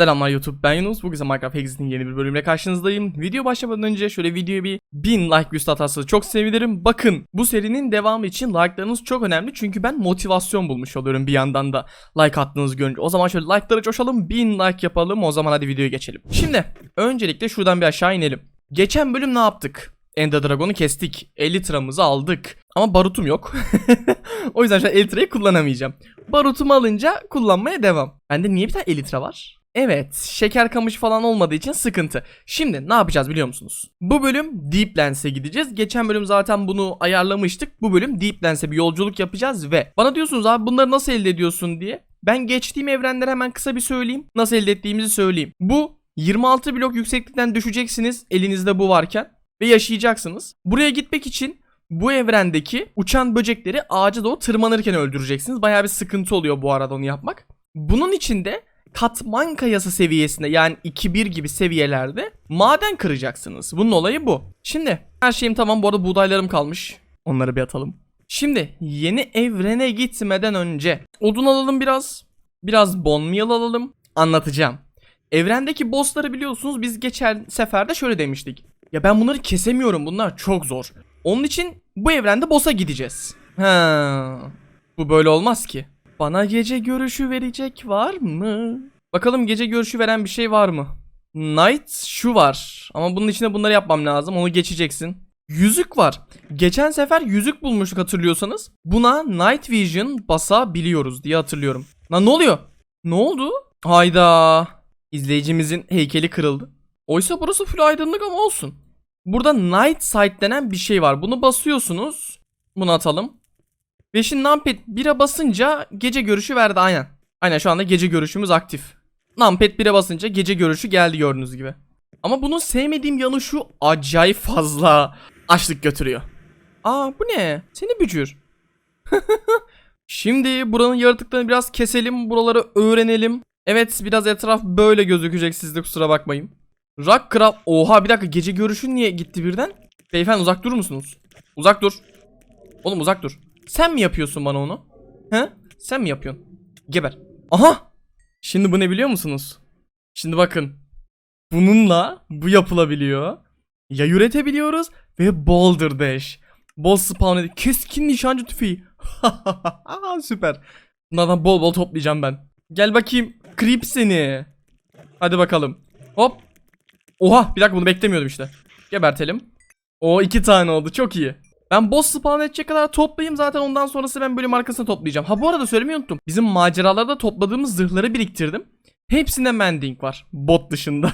Selamlar YouTube ben Yunus. Bugün ise Minecraft Exit'in yeni bir bölümle karşınızdayım. Video başlamadan önce şöyle videoya bir 1000 like üst atarsanız çok sevinirim. Bakın bu serinin devamı için like'larınız çok önemli. Çünkü ben motivasyon bulmuş oluyorum bir yandan da like attığınızı görünce. O zaman şöyle like'ları coşalım 1000 like yapalım. O zaman hadi videoya geçelim. Şimdi öncelikle şuradan bir aşağı inelim. Geçen bölüm ne yaptık? Ender Dragon'u kestik. Elytra'mızı aldık. Ama barutum yok. o yüzden şu an Elytra'yı kullanamayacağım. Barutumu alınca kullanmaya devam. Bende niye bir tane Elytra var? Evet, şeker kamış falan olmadığı için sıkıntı. Şimdi ne yapacağız biliyor musunuz? Bu bölüm Deep Lens'e gideceğiz. Geçen bölüm zaten bunu ayarlamıştık. Bu bölüm Deep Lens'e bir yolculuk yapacağız ve bana diyorsunuz abi bunları nasıl elde ediyorsun diye. Ben geçtiğim evrenleri hemen kısa bir söyleyeyim. Nasıl elde ettiğimizi söyleyeyim. Bu 26 blok yükseklikten düşeceksiniz elinizde bu varken ve yaşayacaksınız. Buraya gitmek için bu evrendeki uçan böcekleri ağaca doğru tırmanırken öldüreceksiniz. Bayağı bir sıkıntı oluyor bu arada onu yapmak. Bunun için de katman kayası seviyesinde yani 2-1 gibi seviyelerde maden kıracaksınız. Bunun olayı bu. Şimdi her şeyim tamam bu arada buğdaylarım kalmış. Onları bir atalım. Şimdi yeni evrene gitmeden önce odun alalım biraz. Biraz bone meal alalım. Anlatacağım. Evrendeki bossları biliyorsunuz biz geçen seferde şöyle demiştik. Ya ben bunları kesemiyorum bunlar çok zor. Onun için bu evrende boss'a gideceğiz. Ha, bu böyle olmaz ki. Bana gece görüşü verecek var mı? Bakalım gece görüşü veren bir şey var mı? Night şu var. Ama bunun içinde bunları yapmam lazım. Onu geçeceksin. Yüzük var. Geçen sefer yüzük bulmuştuk hatırlıyorsanız. Buna Night Vision basabiliyoruz diye hatırlıyorum. Lan ne oluyor? Ne oldu? Hayda. İzleyicimizin heykeli kırıldı. Oysa burası full aydınlık ama olsun. Burada Night Sight denen bir şey var. Bunu basıyorsunuz. Bunu atalım. Ve şimdi Numpad 1'e basınca gece görüşü verdi aynen. Aynen şu anda gece görüşümüz aktif. Numpad 1'e basınca gece görüşü geldi gördüğünüz gibi. Ama bunun sevmediğim yanı şu acayip fazla açlık götürüyor. Aa bu ne? Seni bücür. Şimdi buranın yaratıklarını biraz keselim. Buraları öğrenelim. Evet biraz etraf böyle gözükecek sizde kusura bakmayın. Rockcraft. Oha bir dakika gece görüşün niye gitti birden? Beyefendi uzak durur musunuz? Uzak dur. Oğlum uzak dur. Sen mi yapıyorsun bana onu? He? Sen mi yapıyorsun? Geber. Aha! Şimdi bu ne biliyor musunuz? Şimdi bakın. Bununla bu yapılabiliyor. Yay üretebiliyoruz ve Boulder Dash. Boss spawn keskin nişancı tüfeği. Süper. Bunlardan bol bol toplayacağım ben. Gel bakayım. Creep seni. Hadi bakalım. Hop. Oha bir dakika bunu beklemiyordum işte. Gebertelim. O iki tane oldu çok iyi. Ben boss spawn edecek kadar toplayayım zaten ondan sonrası ben bölüm arkasına toplayacağım. Ha bu arada söylemeyi unuttum. Bizim maceralarda topladığımız zırhları biriktirdim. Hepsinde mending var. Bot dışında.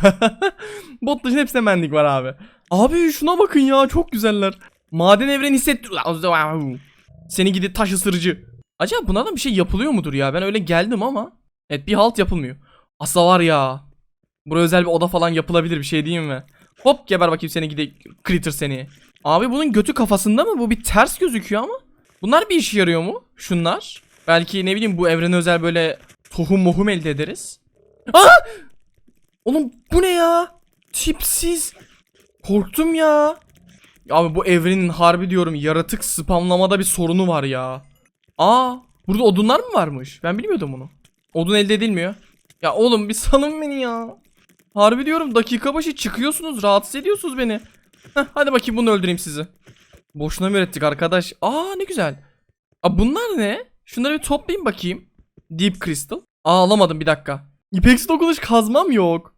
Bot dışında hepsinde mending var abi. Abi şuna bakın ya çok güzeller. Maden evreni hissetti. Seni gidi taş ısırıcı. Acaba bunlardan bir şey yapılıyor mudur ya? Ben öyle geldim ama. Evet bir halt yapılmıyor. Asla var ya. Buraya özel bir oda falan yapılabilir bir şey diyeyim mi? Hop geber bakayım seni gidi critter seni. Abi bunun götü kafasında mı? Bu bir ters gözüküyor ama. Bunlar bir işe yarıyor mu? Şunlar. Belki ne bileyim bu evrene özel böyle tohum mohum elde ederiz. Aa! Oğlum bu ne ya? Tipsiz. Korktum ya. Abi bu evrenin harbi diyorum yaratık spamlamada bir sorunu var ya. Aa, burada odunlar mı varmış? Ben bilmiyordum bunu. Odun elde edilmiyor. Ya oğlum bir salın beni ya. Harbi diyorum dakika başı çıkıyorsunuz rahatsız ediyorsunuz beni. Hadi bakayım bunu öldüreyim sizi. Boşuna mı ürettik arkadaş? Aa ne güzel. Aa bunlar ne? Şunları bir toplayayım bakayım. Deep Crystal. Aa alamadım bir dakika. İpeksi dokunuş kazmam yok.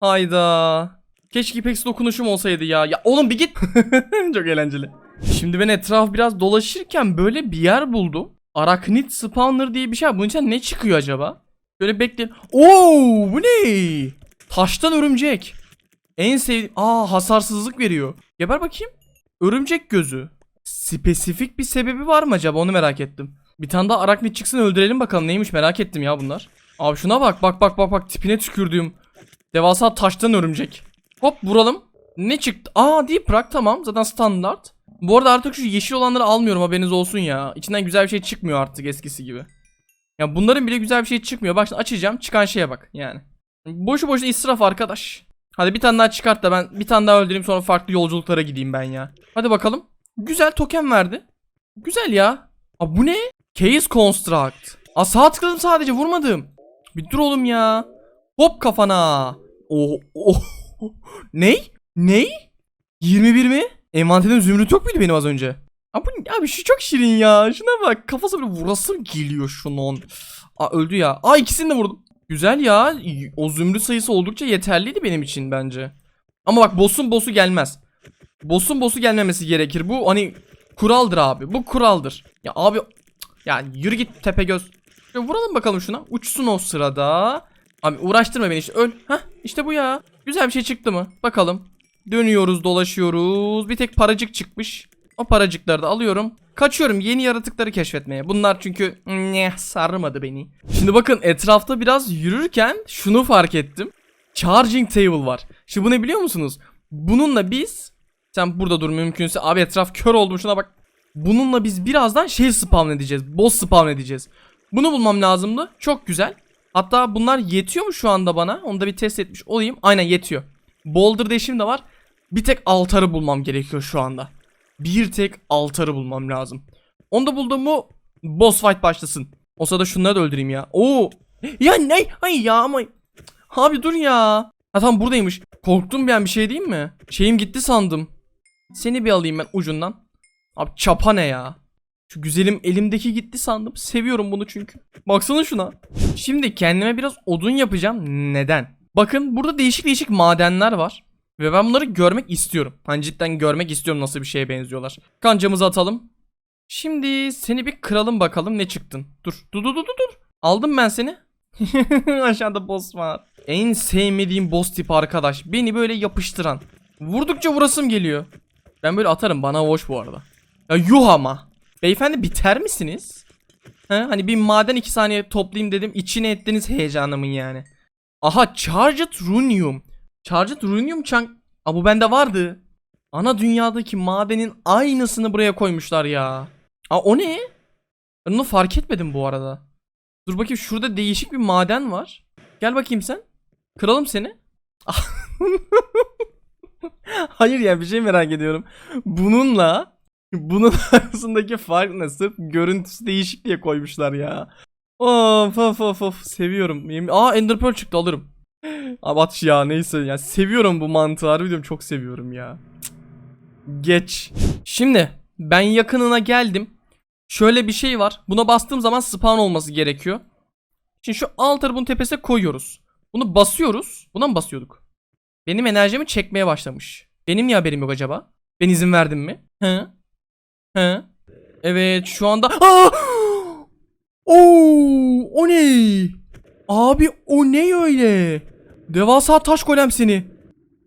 Hayda. Keşke ipeksi dokunuşum olsaydı ya. Ya oğlum bir git. Çok eğlenceli. Şimdi ben etraf biraz dolaşırken böyle bir yer buldum. Arachnid Spawner diye bir şey var. Bunun içinden ne çıkıyor acaba? Böyle bekleyin. Oo bu ne? Taştan örümcek. En sevdiğim... Aa hasarsızlık veriyor. Geber bakayım. Örümcek gözü. Spesifik bir sebebi var mı acaba onu merak ettim. Bir tane daha araknit çıksın öldürelim bakalım neymiş merak ettim ya bunlar. Abi şuna bak bak bak bak bak tipine tükürdüğüm. Devasa taştan örümcek. Hop vuralım. Ne çıktı? Aa Deep Rock tamam zaten standart. Bu arada artık şu yeşil olanları almıyorum haberiniz olsun ya. İçinden güzel bir şey çıkmıyor artık eskisi gibi. Ya bunların bile güzel bir şey çıkmıyor. Bak açacağım çıkan şeye bak yani. Boşu boşuna israf arkadaş. Hadi bir tane daha çıkart da ben bir tane daha öldüreyim sonra farklı yolculuklara gideyim ben ya. Hadi bakalım. Güzel token verdi. Güzel ya. Aa bu ne? Case Construct. Aa sağ tıkladım sadece vurmadım. Bir dur oğlum ya. Hop kafana. Oh, oh. Ney? Ney? 21 mi? Envanterimde zümrüt yok muydu benim az önce? Abi, abi şu çok şirin ya. Şuna bak. Kafası böyle vurasım geliyor şunun. Aa öldü ya. Aa ikisini de vurdum. Güzel ya. O zümrüt sayısı oldukça yeterliydi benim için bence. Ama bak boss'un boss'u gelmez. Boss'un boss'u gelmemesi gerekir. Bu hani kuraldır abi. Bu kuraldır. Ya abi ya yürü git tepe göz. vuralım bakalım şuna. Uçsun o sırada. Abi uğraştırma beni işte öl. Hah işte bu ya. Güzel bir şey çıktı mı? Bakalım. Dönüyoruz dolaşıyoruz. Bir tek paracık çıkmış. O paracıkları da alıyorum. Kaçıyorum yeni yaratıkları keşfetmeye. Bunlar çünkü ne sarmadı beni. Şimdi bakın etrafta biraz yürürken şunu fark ettim. Charging table var. Şimdi bu ne biliyor musunuz? Bununla biz sen burada dur mümkünse abi etraf kör oldum şuna bak. Bununla biz birazdan şey spawn edeceğiz. Boss spawn edeceğiz. Bunu bulmam lazımdı. Çok güzel. Hatta bunlar yetiyor mu şu anda bana? Onu da bir test etmiş olayım. Aynen yetiyor. Boulder Dash'im de var. Bir tek altarı bulmam gerekiyor şu anda. Bir tek altarı bulmam lazım. Onu da buldum mu boss fight başlasın. O sırada şunları da öldüreyim ya. Oo. Ya ne? Ay ya ama. Abi dur ya. Ha tamam buradaymış. Korktum ben bir şey değil mi? Şeyim gitti sandım. Seni bir alayım ben ucundan. Abi çapa ne ya? Şu güzelim elimdeki gitti sandım. Seviyorum bunu çünkü. Baksana şuna. Şimdi kendime biraz odun yapacağım. Neden? Bakın burada değişik değişik madenler var. Ve ben bunları görmek istiyorum. Hani cidden görmek istiyorum nasıl bir şeye benziyorlar. Kancamızı atalım. Şimdi seni bir kıralım bakalım ne çıktın. Dur dur dur dur dur. Aldım ben seni. Aşağıda boss var. En sevmediğim boss tipi arkadaş. Beni böyle yapıştıran. Vurdukça vurasım geliyor. Ben böyle atarım bana hoş bu arada. Ya yuh ama. Beyefendi biter misiniz? He? Hani bir maden iki saniye toplayayım dedim. İçine ettiniz heyecanımın yani. Aha Charged Runium. Charged Runium çank... Aa bu bende vardı. Ana dünyadaki madenin aynısını buraya koymuşlar ya. Aa o ne? Ben onu fark etmedim bu arada. Dur bakayım şurada değişik bir maden var. Gel bakayım sen. Kıralım seni. Hayır ya bir şey merak ediyorum. Bununla bunun arasındaki fark ne? Sırf görüntüsü değişik diye koymuşlar ya. Of of of of seviyorum. Aa Ender Pearl çıktı alırım. Abi at ya neyse ya seviyorum bu mantığı harbi diyorum çok seviyorum ya. Geç. Şimdi ben yakınına geldim. Şöyle bir şey var. Buna bastığım zaman spawn olması gerekiyor. Şimdi şu altarı bunun tepesine koyuyoruz. Bunu basıyoruz. Buna mı basıyorduk? Benim enerjimi çekmeye başlamış. Benim niye haberim yok acaba? Ben izin verdim mi? Hı? Hı? Evet şu anda... Aa! Oo, o ne? Abi o ne öyle? Devasa taş golem seni.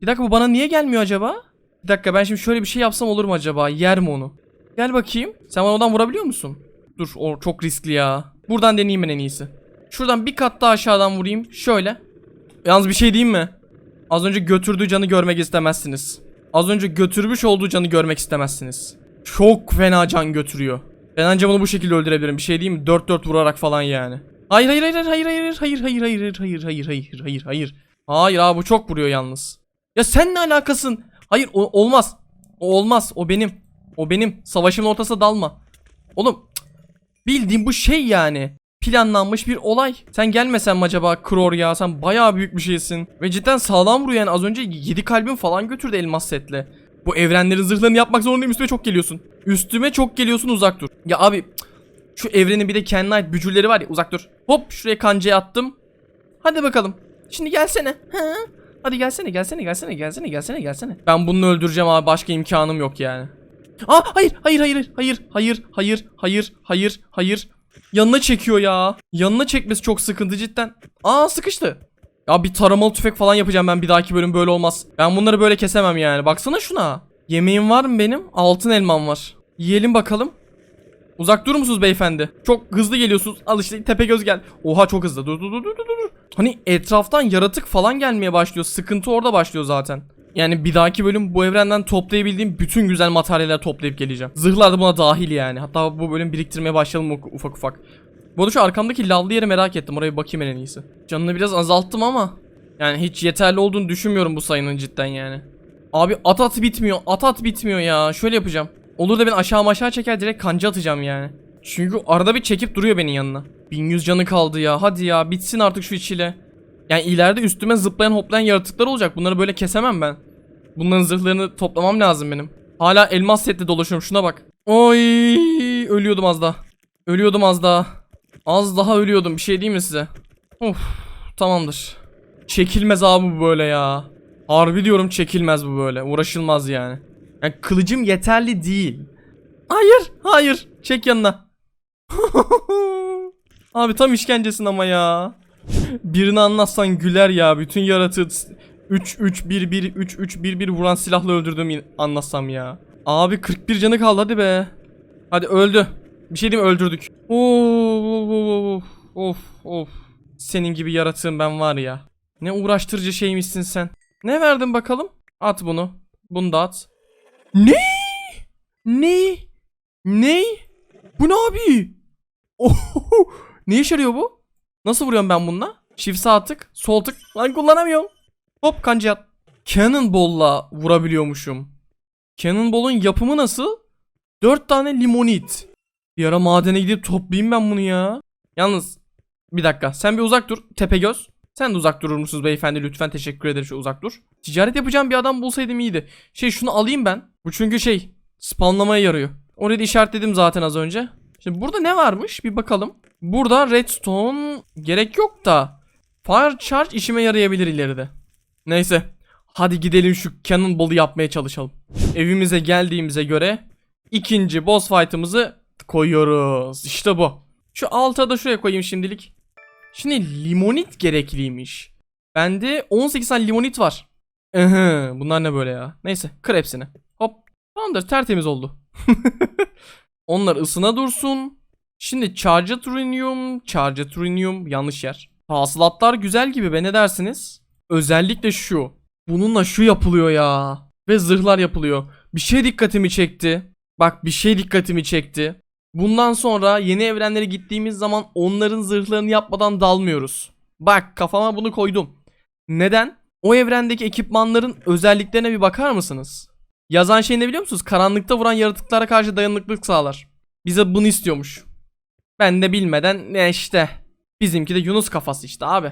Bir dakika bu bana niye gelmiyor acaba? Bir dakika ben şimdi şöyle bir şey yapsam olur mu acaba? Yer mi onu? Gel bakayım. Sen bana oradan vurabiliyor musun? Dur o çok riskli ya. Buradan deneyeyim ben en iyisi. Şuradan bir kat daha aşağıdan vurayım. Şöyle. Yalnız bir şey diyeyim mi? Az önce götürdüğü canı görmek istemezsiniz. Az önce götürmüş olduğu canı görmek istemezsiniz. Çok fena can götürüyor. Ben anca bunu bu şekilde öldürebilirim. Bir şey diyeyim mi? 4-4 vurarak falan yani. Hayır hayır hayır hayır hayır hayır hayır hayır hayır hayır hayır hayır hayır hayır. Hayır abi bu çok vuruyor yalnız. Ya sen ne alakasın? Hayır o, olmaz. O olmaz. O benim. O benim. Savaşın ortasına dalma. Oğlum cık, bildiğim bu şey yani. Planlanmış bir olay. Sen gelmesen mi acaba Kror ya? Sen bayağı büyük bir şeysin. Ve cidden sağlam vuruyor yani. Az önce 7 kalbim falan götürdü elmas setle. Bu evrenlerin zırhlarını yapmak zorundayım. Üstüme çok geliyorsun. Üstüme çok geliyorsun uzak dur. Ya abi şu evrenin bir de kendine ait bücürleri var ya uzak dur. Hop şuraya kancayı attım. Hadi bakalım. Şimdi gelsene. Ha? Hadi gelsene gelsene gelsene gelsene gelsene gelsene. Ben bunu öldüreceğim abi başka imkanım yok yani. Aa hayır hayır hayır hayır hayır hayır hayır hayır hayır. Yanına çekiyor ya. Yanına çekmesi çok sıkıntı cidden. Aa sıkıştı. Ya bir taramalı tüfek falan yapacağım ben bir dahaki bölüm böyle olmaz. Ben bunları böyle kesemem yani. Baksana şuna. Yemeğim var mı benim? Altın elmam var. Yiyelim bakalım. Uzak durur musunuz beyefendi? Çok hızlı geliyorsunuz. Al işte tepe göz gel. Oha çok hızlı. Dur dur dur dur dur. Hani etraftan yaratık falan gelmeye başlıyor. Sıkıntı orada başlıyor zaten. Yani bir dahaki bölüm bu evrenden toplayabildiğim bütün güzel materyaller toplayıp geleceğim. Zırhlar da buna dahil yani. Hatta bu bölüm biriktirmeye başlayalım ufak. ufak. Bu arada şu arkamdaki lavlı yeri merak ettim. Oraya bir bakayım en iyisi. Canını biraz azalttım ama. Yani hiç yeterli olduğunu düşünmüyorum bu sayının cidden yani. Abi at at bitmiyor. At at bitmiyor ya. Şöyle yapacağım. Olur da ben aşağı aşağı çeker direkt kanca atacağım yani. Çünkü arada bir çekip duruyor benim yanına. 1100 canı kaldı ya. Hadi ya bitsin artık şu içiyle. Yani ileride üstüme zıplayan hoplayan yaratıklar olacak. Bunları böyle kesemem ben. Bunların zırhlarını toplamam lazım benim. Hala elmas sette dolaşıyorum şuna bak. Oy ölüyordum az daha. Ölüyordum az daha. Az daha ölüyordum bir şey diyeyim mi size? Of tamamdır. Çekilmez abi bu böyle ya. Harbi diyorum çekilmez bu böyle. Uğraşılmaz yani. Yani kılıcım yeterli değil. Hayır, hayır. Çek yanına. Abi tam işkencesin ama ya. Birini anlatsan güler ya. Bütün yaratığı 3 3 1 1 3 3 1 1 vuran silahla öldürdüğümü anlatsam ya. Abi 41 canı kaldı hadi be. Hadi öldü. Bir şey diyeyim öldürdük. Of of of. Senin gibi yaratığım ben var ya. Ne uğraştırıcı şeymişsin sen. Ne verdin bakalım? At bunu. Bunu da at. Ne? Ne? Ne? Bu ne abi? Ohoho. Ne işe yarıyor bu? Nasıl vuruyorum ben bununla? Çift sağ tık, sol tık. Lan kullanamıyorum. Hop kanca at. Cannonball'la vurabiliyormuşum. Cannonball'un yapımı nasıl? 4 tane limonit. Bir ara madene gidip toplayayım ben bunu ya. Yalnız bir dakika sen bir uzak dur Tepegöz. Sen de uzak durur musunuz beyefendi lütfen teşekkür ederim şu uzak dur. Ticaret yapacağım bir adam bulsaydım iyiydi. Şey şunu alayım ben. Bu çünkü şey spawnlamaya yarıyor. Orayı işaretledim zaten az önce. Şimdi burada ne varmış bir bakalım. Burada redstone gerek yok da fire charge işime yarayabilir ileride. Neyse. Hadi gidelim şu cannonball'ı yapmaya çalışalım. Evimize geldiğimize göre ikinci boss fight'ımızı koyuyoruz. İşte bu. Şu alta da şuraya koyayım şimdilik. Şimdi limonit gerekliymiş. Bende 18 tane limonit var. Ihı, bunlar ne böyle ya? Neyse kır hepsini. Tamamdır tertemiz oldu. Onlar ısına dursun. Şimdi Charge Trinium, Charge Trinium yanlış yer. Hasılatlar güzel gibi be ne dersiniz? Özellikle şu. Bununla şu yapılıyor ya. Ve zırhlar yapılıyor. Bir şey dikkatimi çekti. Bak bir şey dikkatimi çekti. Bundan sonra yeni evrenlere gittiğimiz zaman onların zırhlarını yapmadan dalmıyoruz. Bak kafama bunu koydum. Neden? O evrendeki ekipmanların özelliklerine bir bakar mısınız? Yazan şey ne biliyor musunuz? Karanlıkta vuran yaratıklara karşı dayanıklılık sağlar. Bize bunu istiyormuş. Ben de bilmeden ne işte. Bizimki de Yunus kafası işte abi.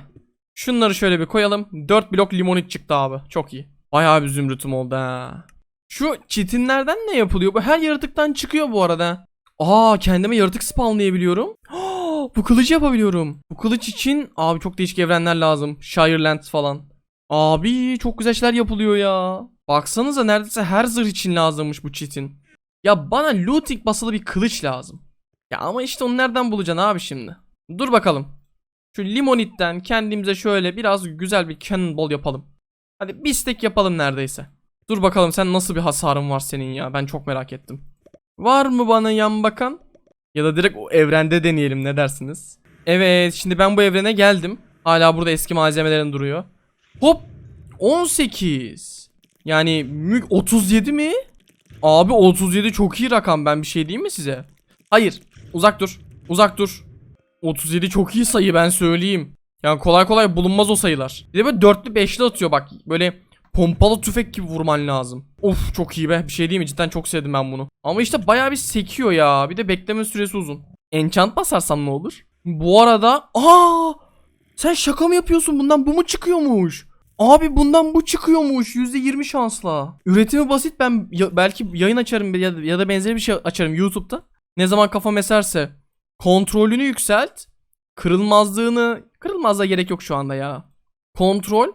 Şunları şöyle bir koyalım. 4 blok limonit çıktı abi. Çok iyi. Bayağı bir zümrütüm oldu ha. Şu çitinlerden ne yapılıyor? Bu her yaratıktan çıkıyor bu arada. Aa kendime yaratık spawnlayabiliyorum. bu kılıcı yapabiliyorum. Bu kılıç için abi çok değişik evrenler lazım. Shireland falan. Abi çok güzel şeyler yapılıyor ya. Baksanıza neredeyse her zırh için lazımmış bu çitin. Ya bana looting basılı bir kılıç lazım. Ya ama işte onu nereden bulacaksın abi şimdi? Dur bakalım. Şu limonitten kendimize şöyle biraz güzel bir cannonball yapalım. Hadi bir stack yapalım neredeyse. Dur bakalım sen nasıl bir hasarın var senin ya ben çok merak ettim. Var mı bana yan bakan? Ya da direkt o evrende deneyelim ne dersiniz? Evet şimdi ben bu evrene geldim. Hala burada eski malzemelerin duruyor. Hop 18. Yani mü 37 mi? Abi 37 çok iyi rakam ben bir şey diyeyim mi size? Hayır uzak dur uzak dur. 37 çok iyi sayı ben söyleyeyim. Yani kolay kolay bulunmaz o sayılar. Bir de böyle dörtlü beşli atıyor bak. Böyle pompalı tüfek gibi vurman lazım. Of çok iyi be. Bir şey değil mi? Cidden çok sevdim ben bunu. Ama işte bayağı bir sekiyor ya. Bir de bekleme süresi uzun. Enchant basarsam ne olur? Bu arada aa sen şaka mı yapıyorsun? Bundan bu mu çıkıyormuş? Abi bundan bu çıkıyormuş %20 şansla. Üretimi basit ben ya- belki yayın açarım ya ya da benzeri bir şey açarım YouTube'da. Ne zaman kafam eserse. Kontrolünü yükselt. Kırılmazlığını... Kırılmazlığa gerek yok şu anda ya. Kontrol.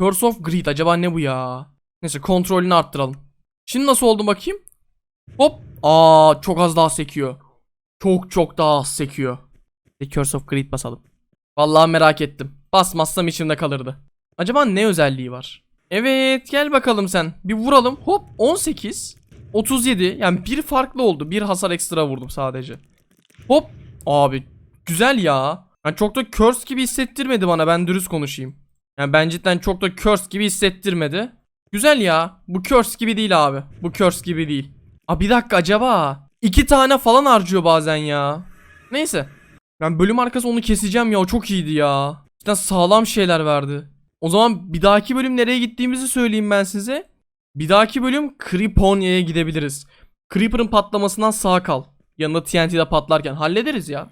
Curse of Greed. Acaba ne bu ya? Neyse kontrolünü arttıralım. Şimdi nasıl oldu bakayım? Hop. Aa çok az daha sekiyor. Çok çok daha az sekiyor. Bir Curse of Greed basalım. Vallahi merak ettim. Basmazsam içimde kalırdı. Acaba ne özelliği var? Evet gel bakalım sen. Bir vuralım. Hop 18. 37. Yani bir farklı oldu. Bir hasar ekstra vurdum sadece. Hop. Abi güzel ya. Yani çok da curse gibi hissettirmedi bana ben dürüst konuşayım. Yani ben cidden çok da curse gibi hissettirmedi. Güzel ya. Bu curse gibi değil abi. Bu curse gibi değil. Aa bir dakika acaba. iki tane falan harcıyor bazen ya. Neyse. Ben bölüm arkası onu keseceğim ya. O çok iyiydi ya. Cidden sağlam şeyler verdi. O zaman bir dahaki bölüm nereye gittiğimizi söyleyeyim ben size. Bir dahaki bölüm Creeponia'ya gidebiliriz. Creeper'ın patlamasından sağ kal. Yanında TNT'de patlarken hallederiz ya.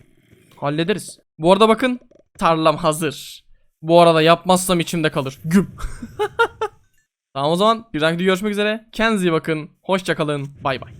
Hallederiz. Bu arada bakın tarlam hazır. Bu arada yapmazsam içimde kalır. Güm. tamam o zaman bir dahaki görüşmek üzere. Kendinize iyi bakın. Hoşçakalın. Bay bay.